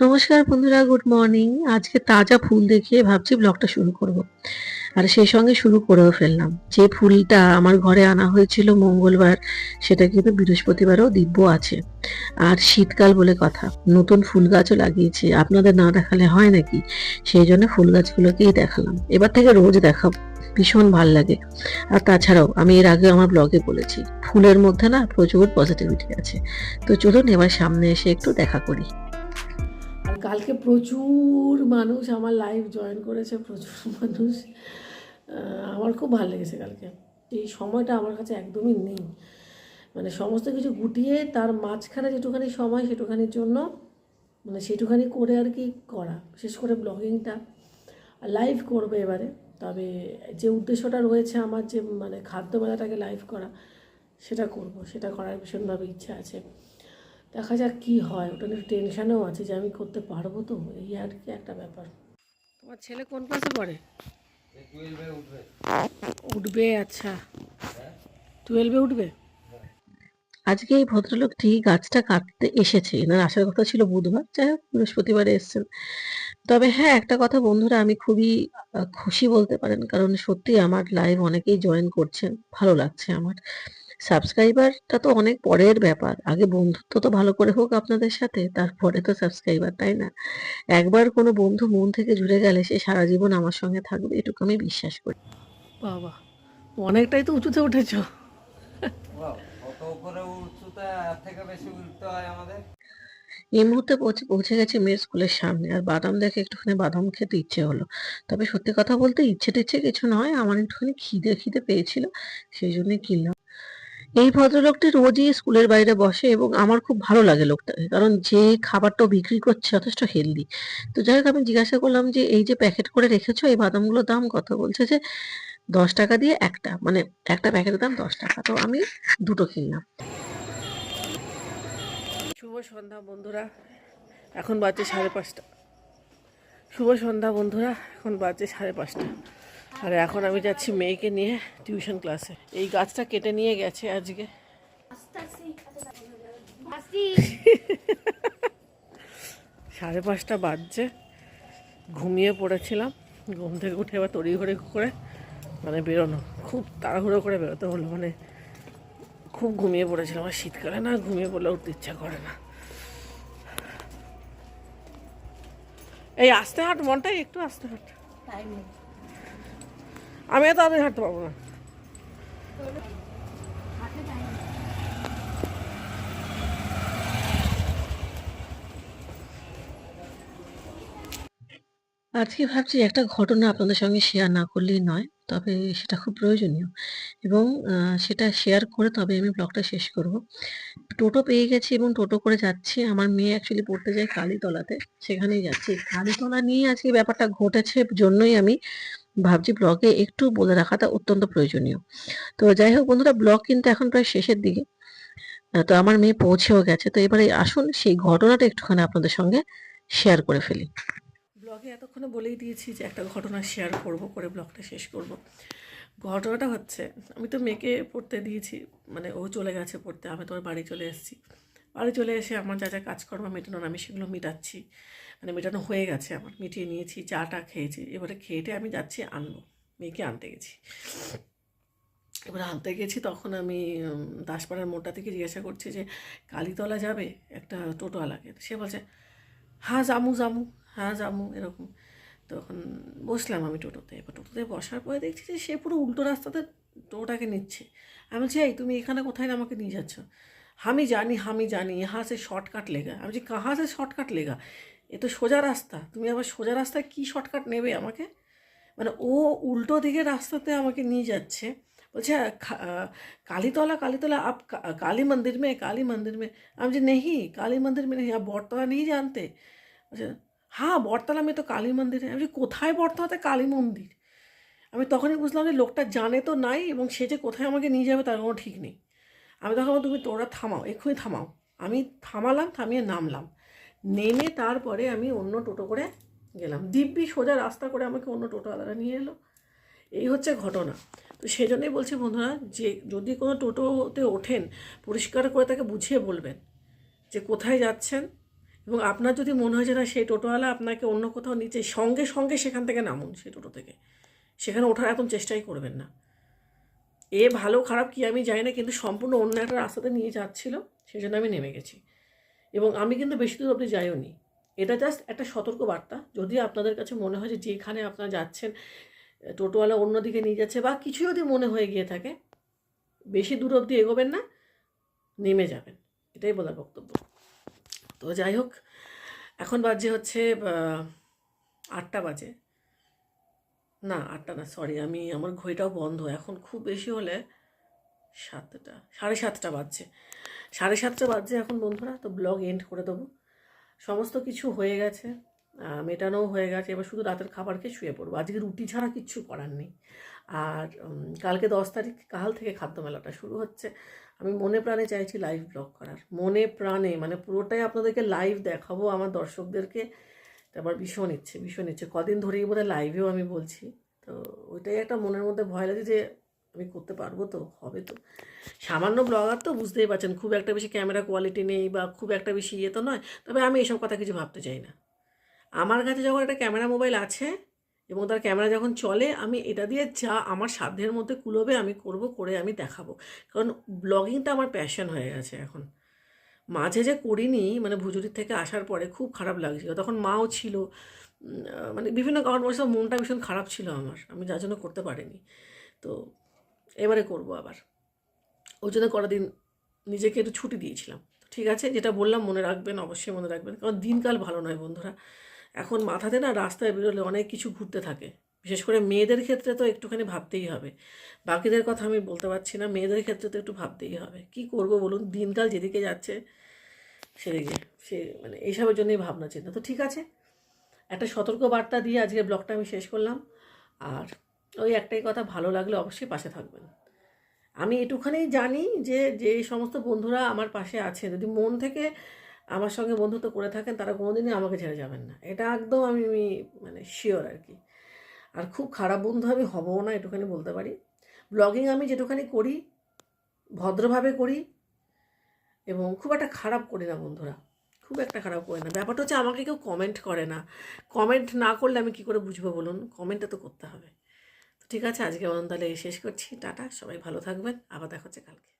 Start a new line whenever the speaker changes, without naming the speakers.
নমস্কার বন্ধুরা, good morning. আজকে তাজা ফুল দেখিয়ে ভাবছি ব্লগটা শুরু করব। আর সেই সঙ্গে শুরু করেও ফেললাম। যে ফুলটা আমার ঘরে আনা হয়েছিল মঙ্গলবার, সেটা কিন্তু বৃহস্পতিবারও দিব্য আছে। আর শীতকাল বলে কথা। নতুন ফুল গাছও লাগিয়েছি। আপনাদের না দেখালে হয় নাকি? সেই জন্য ফুল গাছগুলোকেই দেখালাম। এবার থেকে রোজ দেখাবো। ভীষণ ভালো লাগে। আর তাছাড়াও আমি এর আগে আমার ব্লগে বলেছি, ফুলের মধ্যে না প্রচুর পজিটিভিটি আছে। তো চলুন এবার সামনে এসে একটু দেখা করি।
কালকে প্রচুর মানুষ আমার লাইভ জয়েন করেছে, প্রচুর মানুষ। আমার খুব ভালো লেগেছে কালকে। এই সময়টা আমার কাছে একদমই নেই। মানে সমস্ত কিছু গুটিয়ে তার মাঝখানে যেটুখানি সময়, সেটুখানির জন্য মানে সেটুখানি করে আর কি করা। বিশেষ করে ব্লগিংটা লাইভ করবে এবারে। তবে যে উদ্দেশ্যটা রয়েছে আমার যে মানে খাদ্য মেলাটাকে লাইভ করা, সেটা করব। সেটা করার ভীষণভাবে ইচ্ছা আছে। দেখা যাক কি হয় ওটা নিয়ে টেনশানও আছে যে আমি করতে পারব তো এই আর কি একটা ব্যাপার। তোমার ছেলে কোন ক্লাসে পড়ে? উঠবে। আচ্ছা। টুয়েলভে উঠবে?
আজকে এই ভদ্রলোকটি গাছটা কাটতে এসেছে। এনার আসার কথা ছিল বুধবার যাই হোক বৃহস্পতিবারে এসেছেন। তবে হ্যাঁ একটা কথা বন্ধুরা আমি খুবই খুশি বলতে পারেন। কারণ সত্যি আমার লাইভ অনেকেই জয়েন করছেন ভালো লাগছে আমার। সাবস্ক্রাইবারটা তো অনেক পরের ব্যাপার। আগে বন্ধুত্ব তো ভালো করে হোক আপনাদের সাথে তারপরে তো সাবস্ক্রাইবার তাই না? একবার কোনো বন্ধু মন থেকে জুড়ে গেলে সে সারা জীবন আমার সঙ্গে থাকবে এটুকু আমি বিশ্বাস করি।
বাবা অনেকটাই তো উঁচুতে উঠেছো।
বাহ, অত উপরে উঁচুতে এর থেকে বেশি উঠতে হয় আমাদের।
এই মুহূর্তে পৌঁছে পৌঁছে গেছি মেয়ের স্কুলের সামনে আর বাদাম দেখে একটুখানি বাদাম খেতে ইচ্ছে হলো। তবে সত্যি কথা বলতে ইচ্ছে টিচ্ছে কিছু নয় আমার একটুখানি খিদে খিদে পেয়েছিল সেই জন্যই কিনলাম। এই ভদ্রলোকটি রোজই স্কুলের বাইরে বসে এবং আমার খুব ভালো লাগে লোকটাকে কারণ যে খাবারটা বিক্রি করছে যথেষ্ট হেলদি। তো যাই হোক, আমি জিজ্ঞাসা করলাম যে, এই যে প্যাকেট করে রেখেছো, এই বাদামগুলোর দাম কত? বলছে যে, দশ টাকা দিয়ে একটা মানে একটা প্যাকেটের দাম দশ টাকা। তো আমি দুটো কিনলাম।
শুভ সন্ধ্যা বন্ধুরা, এখন বাজছে সাড়ে পাঁচটা। শুভ সন্ধ্যা বন্ধুরা, এখন বাজছে সাড়ে পাঁচটা। আর এখন আমি যাচ্ছি মেয়েকে নিয়ে টিউশন ক্লাসে এই গাছটা কেটে নিয়ে গেছে আজকে। সাড়ে পাঁচটা বাজছে। ঘুমিয়ে পড়েছিলাম। ঘুম থেকে উঠে এবার তড়িঘড়ি করে মানে বেরোনো। খুব তাড়াহুড়ো করে বেরোতে হলো। মানে খুব ঘুমিয়ে পড়েছিলাম। আর শীতকালে না ঘুমিয়ে পড়লে উঠতে ইচ্ছা করে না। এই আস্তে হাঁট, মনটাই একটু আস্তে হাঁট। আমি এত তাড়াতাড়ি হাঁটতে পারব না।
আজকে ভাবছি একটা ঘটনা আপনাদের সঙ্গে শেয়ার না করলেই নয়, তবে সেটা খুব প্রয়োজনীয়। এবং সেটা শেয়ার করে তবে আমি ব্লগটা শেষ করব। টোটো পেয়ে গেছি এবং টোটো করে যাচ্ছি। আমার মেয়ে অ্যাকচুয়ালি পড়তে যায় কালীতলাতে, সেখানেই যাচ্ছি। কালীতলা নিয়ে আজকে ব্যাপারটা ঘটেছে জন্যই আমি ভাবছি ব্লগে একটু বলে রাখাটা অত্যন্ত প্রয়োজনীয়। তো যাই হোক বন্ধুরা, ব্লগ কিন্তু এখন প্রায় শেষের দিকে। তো আমার মেয়ে পৌঁছেও গেছে। তো এবারে আসুন, সেই ঘটনাটা একটুখানি আপনাদের সঙ্গে শেয়ার করে ফেলি।
ব্লগে এতক্ষণে বলেই দিয়েছি যে একটা ঘটনা শেয়ার করব, করে ব্লগটা শেষ করব। ঘটনাটা হচ্ছে, আমি তো মেয়েকে পড়তে দিয়েছি মানে ও চলে গেছে পড়তে, আমি তোমার বাড়ি চলে এসেছি। বাড়ি চলে এসে আমার যা যা কাজকর্ম মেটানোর, আমি সেগুলো মেটাচ্ছি। মানে মেটানো হয়ে গেছে আমার। মিটিয়ে নিয়েছি, চাটা খেয়েছি, এবারে খেয়েটে আমি যাচ্ছি আনব। মেয়েকে আনতে গেছি। এবার আনতে গেছি তখন আমি দাসপাড়ার মোটা থেকে জিজ্ঞাসা করছি যে, কালীতলা যাবে? একটা টোটোওয়ালাকে। সে বলছে হ্যাঁ জামু জামু হ্যাঁ জামু এরকম। তখন বসলাম আমি টোটোতে। এবার টোটোতে বসার পরে দেখছি যে, সে পুরো উল্টো রাস্তাতে টোটোটাকে নিচ্ছে। আমি বলছি, এই, তুমি এখানে কোথায় না আমাকে নিয়ে যাচ্ছ? আমি জানি আমি জানি ইহা সে শর্টকাট লেগা। আমি বলছি কাহা সে শর্টকাট লেগা? এ তো সোজা রাস্তা তুমি আবার সোজা রাস্তায় কী শর্টকাট নেবে আমাকে মানে ও উল্টো দিকে রাস্তাতে আমাকে নিয়ে যাচ্ছে বলছে खा- अ, कालीतला कालीतला आप का- काली मंदिर में काली मंदिर में हम जी नहीं काली मंदिर में नहीं आप বটতলা नहीं जानते বলছে হ্যাঁ বটতলা में তো কালী মন্দির है আমি বলছি, কোথায় বটতলাতে কালী মন্দির আমি তখনই বুঝলাম যে লোকটা জানে তো নাই এবং সে যে কোথায় আমাকে নিয়ে যাবে তার কোনো ঠিক নেই আমি তখন বললাম, তুমি তোরা থামাও এক্ষুনি থামাও আমি থামালাম থামিয়ে নামলাম নেমে তারপরে আমি অন্য টোটো করে গেলাম। দিব্যি সোজা রাস্তা করে আমাকে অন্য টোটোওয়ালারা নিয়ে এলো। এই হচ্ছে ঘটনা। তো সেই জন্যই বলছি বন্ধুরা, যে যদি কোনো টোটোতে ওঠেন, পরিষ্কার করে তাকে বুঝিয়ে বলবেন যে কোথায় যাচ্ছেন এবং আপনার যদি মনে হয় যে না, সেই টোটোওয়ালা আপনাকে অন্য কোথাও নিচে সঙ্গে সঙ্গে সেখান থেকে নামুন, সেই টোটো থেকে। সেখানে ওঠার এখন চেষ্টাই করবেন না। এ ভালো খারাপ কি আমি জানি না, কিন্তু সম্পূর্ণ অন্য একটা রাস্তাতে নিয়ে যাচ্ছিল, সেই জন্য আমি নেমে গেছি। এবং আমি কিন্তু বেশি দূর অবধি যাইও নি এটা জাস্ট একটা সতর্ক বার্তা যদি আপনাদের কাছে মনে হয় যে যেখানে আপনারা যাচ্ছেন, টোটোওয়ালা অন্যদিকে নিয়ে যাচ্ছে বা কিছু যদি মনে হয়ে গিয়ে থাকে, বেশি দূর অবধি এগোবেন না, নেমে যাবেন। এটাই বলার বক্তব্য। তো যাই হোক, এখন বাজে হচ্ছে আটটা বাজে। না, আটটা না সরি আমি, আমার ঘড়িটাও বন্ধ। এখন খুব বেশি হলে সাতটা, সাড়ে সাতটা বাজছে। সাড়ে সাতটা বাজছে এখন বন্ধুরা, তো ব্লগ এন্ড করে দেবো। সমস্ত কিছু হয়ে গেছে মেটানোও হয়ে গেছে, এবার শুধু রাতের খাবার খেয়ে শুয়ে পড়ব। আজকে রুটি ছাড়া কিচ্ছু করার নেই। আর কালকে দশ তারিখ, কাল থেকে খাদ্য মেলাটা শুরু হচ্ছে। আমি মনে প্রাণে চাইছি লাইভ ব্লগ করার। মনে প্রাণে মানে পুরোটাই আপনাদেরকে লাইভ দেখাবো আমার দর্শকদেরকে। তারপর ভীষণ ইচ্ছে ভীষণ ইচ্ছে। কদিন ধরেই বোধহয় লাইভেও আমি বলছি। তো ওইটাই একটা মনের মধ্যে ভয় লাগে যে আমি করতে পারব তো, হবে তো। সামান্য ব্লগার তো বুঝতেই পারছেন, খুব একটা বেশি ক্যামেরা কোয়ালিটি নেই বা খুব একটা বেশি ইয়ে তো নয়, তবে আমি এসব কথা কিছু ভাবতে চাই না। আমার কাছে যখন একটা ক্যামেরা মোবাইল আছে এবং তার ক্যামেরা যখন চলে, আমি এটা দিয়ে যা আমার সাধ্যের মধ্যে কুলোবে আমি করব, করে আমি দেখাবো। কারণ ব্লগিংটা আমার প্যাশন হয়ে গেছে এখন। মাঝে যে করিনি মানে ভুজুরির থেকে আসার পরে খুব খারাপ লাগছিল। তখন মাও ছিল মানে বিভিন্ন কারণবশত মনটা ভীষণ খারাপ ছিল আমার, আমি যার জন্য করতে পারিনি। তো এবারে করব আবার। ওই জন্য কটা দিন নিজেকে একটু ছুটি দিয়েছিলাম। ঠিক আছে? যেটা বললাম মনে রাখবেন, অবশ্যই মনে রাখবেন। কারণ দিনকাল ভালো নয় বন্ধুরা। এখন মাথাতে না রাস্তায় বেরোলে অনেক কিছু ঘুরতে থাকে। বিশেষ করে মেয়েদের ক্ষেত্রে তো একটুখানি ভাবতেই হবে। বাকিদের কথা আমি বলতে পারছি না। মেয়েদের ক্ষেত্রে তো একটু ভাবতেই হবে। কি করব বলুন? দিনকাল যেদিকে যাচ্ছে, সেদিকে। সে মানে এইসবের জন্যই ভাবনা চিন্তা তো ঠিক আছে? একটা সতর্ক বার্তা দিয়ে আজকের ব্লগটা আমি শেষ করলাম। আর ওই একটাই কথা, ভালো লাগলে অবশ্যই পাশে থাকবেন। আমি এটুখানি জানি যে যে সমস্ত বন্ধুরা আমার পাশে আছে, যদি মন থেকে আমার সঙ্গে বন্ধুত্ব করে থাকেন, তারা কোনোদিনই আমাকে ছেড়ে যাবেন না। এটা একদম আমি মানে শিওর আর কি। আর খুব খারাপ বন্ধু আমি হবও না, এটুখানি বলতে পারি। ব্লগিং আমি যেটুখানি করি, ভদ্রভাবে করি, এবং খুব একটা খারাপ করি না বন্ধুরা। খুব একটা খারাপ করি না। ব্যাপারটা হচ্ছে আমাকে কেউ কমেন্ট করে না। কমেন্ট না করলে আমি কী করে বুঝব বলুন? কমেন্টটা তো করতে হবে। ঠিক আছে আজকে অনন্ত তাহলে শেষ করছি। টাটা, সবাই ভালো থাকবেন। আবার দেখা হচ্ছে কালকে।